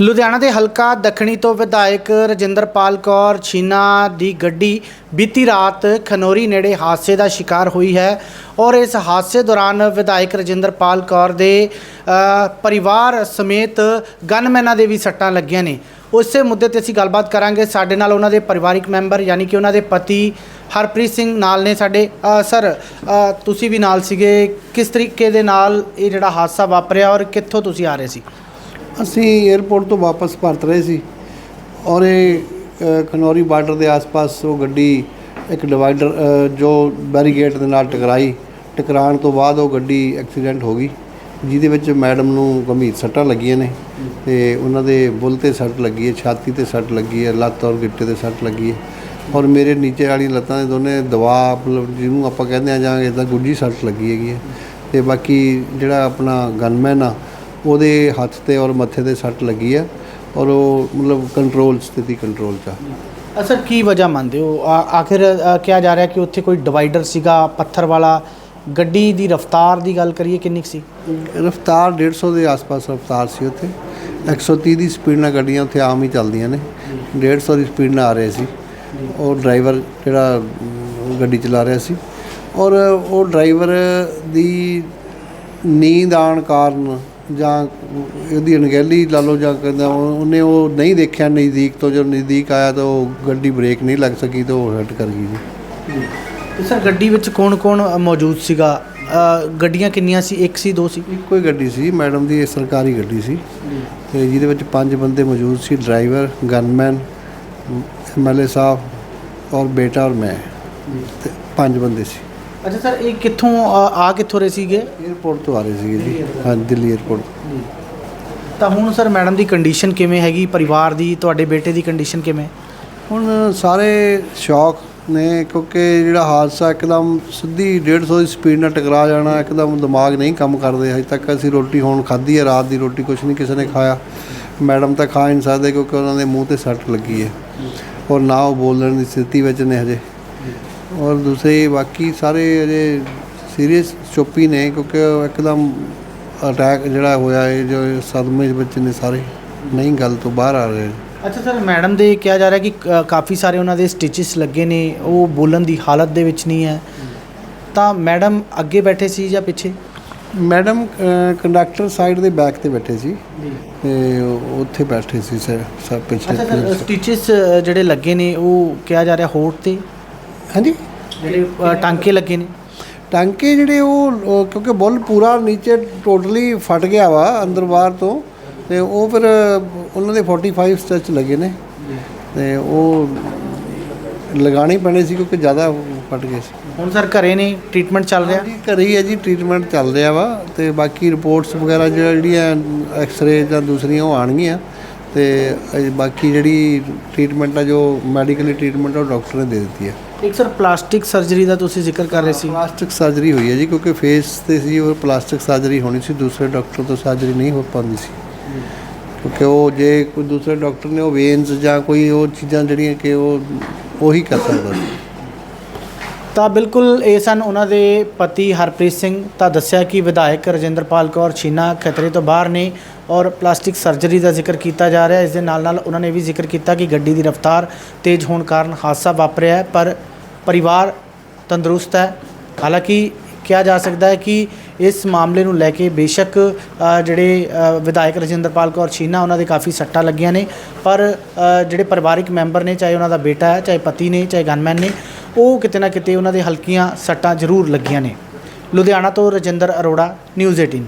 ਲੁਧਿਆਣਾ ਦੇ ਹਲਕਾ ਦੱਖਣੀ ਤੋਂ ਵਿਧਾਇਕ ਰਜਿੰਦਰਪਾਲ ਕੌਰ ਛੀਨਾ ਦੀ ਗੱਡੀ ਬੀਤੀ ਰਾਤ ਖਨੋਰੀ ਨੇੜੇ ਹਾਦਸੇ ਦਾ ਸ਼ਿਕਾਰ ਹੋਈ ਹੈ ਔਰ ਇਸ ਹਾਦਸੇ ਦੌਰਾਨ ਵਿਧਾਇਕ ਰਜਿੰਦਰਪਾਲ ਕੌਰ ਦੇ ਪਰਿਵਾਰ ਸਮੇਤ ਗਨਮੈਨਾਂ ਦੇ ਵੀ ਸੱਟਾਂ ਲੱਗੀਆਂ ਨੇ। ਉਸੇ ਮੁੱਦੇ ਤੇ ਅਸੀਂ ਗੱਲਬਾਤ ਕਰਾਂਗੇ। ਸਾਡੇ ਨਾਲ ਉਹਨਾਂ ਦੇ ਪਰਿਵਾਰਿਕ ਮੈਂਬਰ ਯਾਨੀ ਕਿ ਉਹਨਾਂ ਦੇ ਪਤੀ ਹਰਪ੍ਰੀਤ ਸਿੰਘ ਨਾਲ ਨੇ ਸਾਡੇ ਸਰ ਤੁਸੀਂ ਵੀ ਨਾਲ ਸੀਗੇ। ਕਿਸ ਤਰੀਕੇ ਦੇ ਨਾਲ ਇਹ ਜਿਹੜਾ ਹਾਦਸਾ ਵਾਪਰਿਆ ਔਰ ਕਿੱਥੋਂ ਤੁਸੀਂ ਆ ਰਹੇ ਸੀ? ਅਸੀਂ 에ਅਰਪੋਰਟ ਤੋਂ ਵਾਪਸ ਪਰਤ ਰਹੇ ਸੀ ਔਰ ਇਹ ਖਨੌਰੀ ਬਾਰਡਰ ਦੇ ਆਸ-ਪਾਸ ਉਹ ਗੱਡੀ ਇੱਕ ਡਿਵਾਈਡਰ ਜੋ ਬੈਰੀਗੇਟ ਦੇ ਨਾਲ ਟਕਰਾਈ, ਟਕਰਾਉਣ ਤੋਂ ਬਾਅਦ ਉਹ ਗੱਡੀ ਐਕਸੀਡੈਂਟ ਹੋ ਗਈ, ਜਿਹਦੇ ਵਿੱਚ ਮੈਡਮ ਨੂੰ ਗੰਭੀਰ ਸੱਟਾਂ ਲੱਗੀਆਂ ਨੇ ਤੇ ਉਹਨਾਂ ਦੇ ਬੁੱਲ ਤੇ ਸੱਟ ਲੱਗੀ ਹੈ, ਛਾਤੀ ਤੇ ਸੱਟ ਲੱਗੀ ਹੈ, ਲੱਤ ਔਰ ਗਿੱਟੇ ਤੇ ਸੱਟ ਲੱਗੀ ਹੈ ਔਰ ਮੇਰੇ ਨੀਚੇ ਵਾਲੀ ਲੱਤਾਂ ਦੇ ਦੋਨੇ ਦਵਾ ਮਤਲਬ ਜਿਹਨੂੰ ਆਪਾਂ ਕਹਿੰਦੇ ਆ ਜਾਂ ਇਦਾਂ ਗੁੱਜੀ ਸੱਟ ਲੱਗੀ ਹੈਗੀ ਹੈ ਤੇ ਬਾਕੀ ਜਿਹੜਾ ਆਪਣਾ ਗਨਮੈਨ ਆ ਉਹਦੇ ਹੱਥ ਤੇ ਔਰ ਮੱਥੇ ਤੇ ਸੱਟ ਲੱਗੀ ਆ ਔਰ ਉਹ ਮਤਲਬ ਕੰਟਰੋਲ ਸਥਿਤੀ ਕੰਟਰੋਲ ਚ ਆ। ਅਸਰ ਕੀ ਵਜ੍ਹਾ ਮੰਨਦੇ ਹੋ? ਆ- ਆਖਿਰ ਅ, ਕਿਹਾ ਜਾ ਰਿਹਾ ਕਿ ਉੱਥੇ ਕੋਈ ਡਿਵਾਈਡਰ ਸੀਗਾ ਪੱਥਰ ਵਾਲਾ। ਗੱਡੀ ਦੀ ਰਫ਼ਤਾਰ ਦੀ ਗੱਲ ਕਰੀਏ ਕਿੰਨੀ ਕੁ ਸੀ? ਰਫਤਾਰ 150 ਦੇ ਆਸ-ਪਾਸ ਰਫਤਾਰ ਸੀ ਉੱਥੇ। 130 ਦੀ ਸਪੀਡ ਨਾਲ ਗੱਡੀਆਂ ਉੱਥੇ ਆਮ ਹੀ ਚੱਲਦੀਆਂ ਨੇ। 150 ਦੀ ਸਪੀਡ ਨਾਲ ਆ ਰਹੇ ਸੀ। ਉਹ ਡਰਾਈਵਰ ਜਿਹੜਾ ਅਮ, ਗੱਡੀ ਚਲਾ ਰਿਹਾ ਸੀ। ਔਰ ਉਹ ਡਰਾਈਵਰ ਦੀ ਨੀਂਦ ਆਉਣ ਕਾਰਨ ਜਾਂ ਉਹਦੀ ਅਣਗਹਿਲੀ ਲਾ ਲਓ ਜਾਂ ਕਹਿੰਦਾ ਉਹ- ਉਹਨੇ ਉਹ ਨਹੀਂ ਦੇਖਿਆ ਨਜ਼ਦੀਕ ਤੋਂ ਜਦੋਂ ਨਜ਼ਦੀਕ ਆਇਆ ਤਾਂ ਉਹ ਗੱਡੀ ਬ੍ਰੇਕ ਨਹੀਂ ਲੱਗ ਸਕੀ ਤਾਂ ਉਹ ਹਿੱਟ ਕਰ ਗਈ ਜੀ। ਤੇ ਸਰ ਗੱਡੀ ਵਿੱਚ ਕੌਣ-ਕੌਣ ਮੌਜੂਦ ਸੀਗਾ? ਗੱਡੀਆਂ ਕਿੰਨੀਆਂ ਸੀ? ਇੱਕ ਸੀ ਦੋ ਸੀ? ਇੱਕੋ ਹੀ ਗੱਡੀ ਸੀ ਮੈਡਮ ਦੀ ਸਰਕਾਰੀ ਗੱਡੀ ਸੀ। ਤੇ ਜਿਹਦੇ ਵਿੱਚ ਪੰਜ ਬੰਦੇ ਮੌਜੂਦ ਸੀ ਡਰਾਈਵਰ ਗਨਮੈਨ ਐਮਐਲਏ ਸਾਹਿਬ ਔਰ ਬੇਟਾ ਔਰ ਮੈਂ। ਪੰਜ ਬੰਦੇ ਸੀ। ਅੱਛਾ ਸਰ ਇਹ ਕਿੱਥੋਂ ਅ, ਆ ਕਿੱਥੋਂ ਰਹੇ ਸੀਗੇ? 에ਅਰਪੋਰਟ ਤੋਂ ਆ ਰਹੇ ਸੀਗੇ ਜੀ। ਹਾਂ ਦਿੱਲੀ 에ਅਰਪੋਰਟ ਤਾਂ ਹੁਣ ਸਰ ਮੈਡਮ ਦੀ ਕੰਡੀਸ਼ਨ ਕਿਵੇਂ ਹੈਗੀ? ਪਰਿਵਾਰ ਦੀ ਤੁਹਾਡੇ ਬੇਟੇ ਦੀ ਕੰਡੀਸ਼ਨ ਕਿਵੇਂ? ਹੁਣ ਸਾਰੇ ਸ਼ੌਕ ਨੇ ਕਿਉਂਕਿ ਜਿਹੜਾ ਹਾਦਸਾ ਇੱਕਦਮ ਸਿੱਧੀ 150 ਦੀ ਸਪੀਡ ਨਾਲ ਟਕਰਾ ਜਾਣਾ ਇੱਕਦਮ ਦਿਮਾਗ ਨਹੀਂ ਕੰਮ ਕਰਦੇ। ਹਜੇ ਤੱਕ ਅਸੀਂ ਰੋਟੀ ਹੁਣ ਖਾਧੀ ਹੈ ਰਾਤ ਦੀ ਰੋਟੀ ਕੁਛ ਨਹੀਂ ਕਿਸੇ ਨੇ ਖਾਇਆ। ਮੈਡਮ ਤਾਂ ਖਾ ਹੀ ਨਹੀਂ ਸਕਦੇ ਕਿਉਂਕਿ ਉਹਨਾਂ ਦੇ ਮੂੰਹ ਤੇ ਸੱਟ ਲੱਗੀ ਹੈ। ਔਰ ਨਾ ਉਹ ਬੋਲਣ ਦੀ ਸਥਿਤੀ ਵਿੱਚ ਨੇ ਹਜੇ। ਔਰ ਦੂਸਰੇ ਬਾਕੀ ਸਾਰੇ ਅਜੇ ਸੀਰੀਅਸ ਚੁੱਪੀ ਨੇ ਕਿਉਂਕਿ ਇੱਕਦਮ ਅਟੈਕ ਜਿਹੜਾ ਹੋਇਆ ਹੈ ਜੋ ਸਦਮੇ ਵਿੱਚ ਨੇ ਸਾਰੇ ਨਹੀਂ ਗੱਲ ਤੋਂ ਬਾਹਰ ਆ ਰਹੇ। ਅੱਛਾ ਸਰ ਮੈਡਮ ਦੇ ਕਿਹਾ ਜਾ ਰਿਹਾ ਕਿ ਕਾਫੀ ਸਾਰੇ ਉਹਨਾਂ ਦੇ ਸਟਿਚਸ ਲੱਗੇ ਨੇ ਉਹ ਬੋਲਣ ਦੀ ਹਾਲਤ ਦੇ ਵਿੱਚ ਨਹੀਂ ਹੈ। ਤਾਂ ਮੈਡਮ ਅੱਗੇ ਬੈਠੇ ਸੀ ਜਾਂ ਪਿੱਛੇ? ਮੈਡਮ ਕੰਡਕਟਰ ਸਾਈਡ ਦੇ ਬੈਕ ਤੇ ਬੈਠੇ ਸੀ। ਤੇ ਉੱਥੇ ਬੈਠੇ ਸੀ ਸਰ ਸਭ ਪਿੱਛੇ ਅੱਛਾ ਸਰ ਸਟਿਚਸ ਜਿਹੜੇ ਲੱਗੇ ਨੇ ਉਹ ਕਿਹਾ ਜਾ ਰਿਹਾ ਹੋਠ ਤੇ? ਹਾਂਜੀ? ਜਿਹੜੇ ਅ, ਟਾਂਕੇ ਲੱਗੇ ਨੇ। ਟਾਂਕੇ ਜਿਹੜੇ ਉਹ ਉਹ ਕਿਉਂਕਿ ਬੁੱਲ ਪੂਰਾ ਨੀਚੇ ਟੋਟਲੀ ਫਟ ਗਿਆ ਵਾ ਅੰਦਰ ਬਾਹਰ ਤੋਂ ਤੇ ਉਹ ਫਿਰ ਉਹਨਾਂ ਦੇ 45 ਸਟਿਚ ਲੱਗੇ ਨੇ। ਤੇ ਉਹ ਲਗਾਣੇ ਪੈਣੇ ਸੀ ਕਿਉਂਕਿ ਜ਼ਿਆਦਾ ਫਟ ਗਏ ਸੀ। ਹੁਣ ਸਰ ਘਰੇ ਨੇ ਟ੍ਰੀਟਮੈਂਟ ਚੱਲ ਰਿਹਾ? ਜੀ ਘਰੇ ਹੀ ਹੈ ਜੀ ਟ੍ਰੀਟਮੈਂਟ ਚੱਲ ਰਿਹਾ ਵਾ ਤੇ ਬਾਕੀ ਰਿਪੋਰਟਸ ਵਗੈਰਾ ਜਿਹੜਾ- ਜਿਹੜੀਆਂ ਐਕਸ-ਰੇ ਜਾਂ ਦੂਸਰੀਆਂ ਉਹ ਆਣਗੀਆਂ ਤੇ ਅਜੇ ਬਾਕੀ ਜਿਹੜੀ ਟ੍ਰੀਟਮੈਂਟ ਆ ਜੋ ਮੈਡੀਕਲੀ ਟ੍ਰੀਟਮੈਂਟ ਉਹ ਡਾਕਟਰ ਨੇ ਦੇ ਦਿੱਤੀ ਹੈ ਇੱਕ ਸਰ ਪਲਾਸਟਿਕ ਸਰਜਰੀ ਦਾ ਤੁਸੀਂ ਜ਼ਿਕਰ ਕਰ ਰਹੇ ਸੀ। ਪਲਾਸਟਿਕ ਸਰਜਰੀ ਹੋਈ ਹੈ ਜੀ ਕਿਉਂਕਿ ਫੇਸ ਤੇ ਸੀ ਉਹ ਪਲਾਸਟਿਕ ਸਰਜਰੀ ਹੋਣੀ ਸੀ ਦੂਸਰੇ ਡਾਕਟਰ ਤੋਂ ਸਰਜਰੀ ਨਹੀਂ ਹੋ ਪਾਉਂਦੀ ਸੀ। ਕਿਉਂਕਿ ਉਹ ਜੇ ਕੋਈ ਦੂਸਰੇ ਡਾਕਟਰ ਨੇ ਉਹ ਵੇਨਸ ਜਾਂ ਕੋਈ ਉਹ ਚੀਜ਼ਾਂ ਜਿਹੜੀਆਂ ਕਿ ਉਹ ਉਹੀ ਕਰ ਸਕਦਾ ਸੀ। ਤਾਂ ਬਿਲਕੁਲ ਇਹ ਸਨ ਉਹਨਾਂ ਦੇ ਪਤੀ ਹਰਪ੍ਰੀਤ ਸਿੰਘ ਤਾਂ ਦੱਸਿਆ ਕਿ ਵਿਧਾਇਕ ਰਜਿੰਦਰਪਾਲ ਕੌਰ ਛੀਨਾ ਖਤਰੇ ਤੋਂ ਬਾਹਰ ਨੇ ਔਰ ਪਲਾਸਟਿਕ ਸਰਜਰੀ ਦਾ ਜ਼ਿਕਰ ਕੀਤਾ ਜਾ ਰਿਹਾ ਇਸ ਦੇ ਨਾਲ ਨਾਲ ਉਹਨਾਂ ਨੇ ਵੀ ਜ਼ਿਕਰ ਕੀਤਾ ਕਿ ਗੱਡੀ ਦੀ ਰਫ਼ਤਾਰ ਤੇਜ਼ ਹੋਣ ਕਾਰਨ ਹਾਦਸਾ ਵਾਪਰਿਆ ਹੈ ਪਰ ਪਰਿਵਾਰ ਤੰਦਰੁਸਤ ਹੈ। ਹਾਲਾਂਕਿ ਕਿਹਾ ਜਾ ਸਕਦਾ ਹੈ ਕਿ ਇਸ ਮਾਮਲੇ ਨੂੰ ਲੈ ਕੇ ਬੇਸ਼ੱਕ ਜਿਹੜੇ ਵਿਧਾਇਕ ਰਜਿੰਦਰਪਾਲ ਕੌਰ ਛੀਨਾ, ਉਹਨਾਂ ਦੇ ਕਾਫੀ ਸੱਟਾਂ ਲੱਗੀਆਂ ਨੇ। ਪਰ ਜਿਹੜੇ ਪਰਿਵਾਰਿਕ ਮੈਂਬਰ ਨੇ, ਚਾਹੇ ਉਹਨਾਂ ਦਾ ਬੇਟਾ ਹੈ, ਚਾਹੇ ਪਤੀ ਨੇ, ਚਾਹੇ ਗਨਮੈਨ ਨੇ, ਉਹ ਕਿਤੇ ਨਾ ਕਿਤੇ ਉਹਨਾਂ ਦੇ ਹਲਕੀਆਂ ਸੱਟਾਂ ਜ਼ਰੂਰ ਲੱਗੀਆਂ ਨੇ। ਲੁਧਿਆਣਾ ਤੋਂ ਰਜਿੰਦਰ ਅਰੋੜਾ, ਨਿਊਜ਼ 18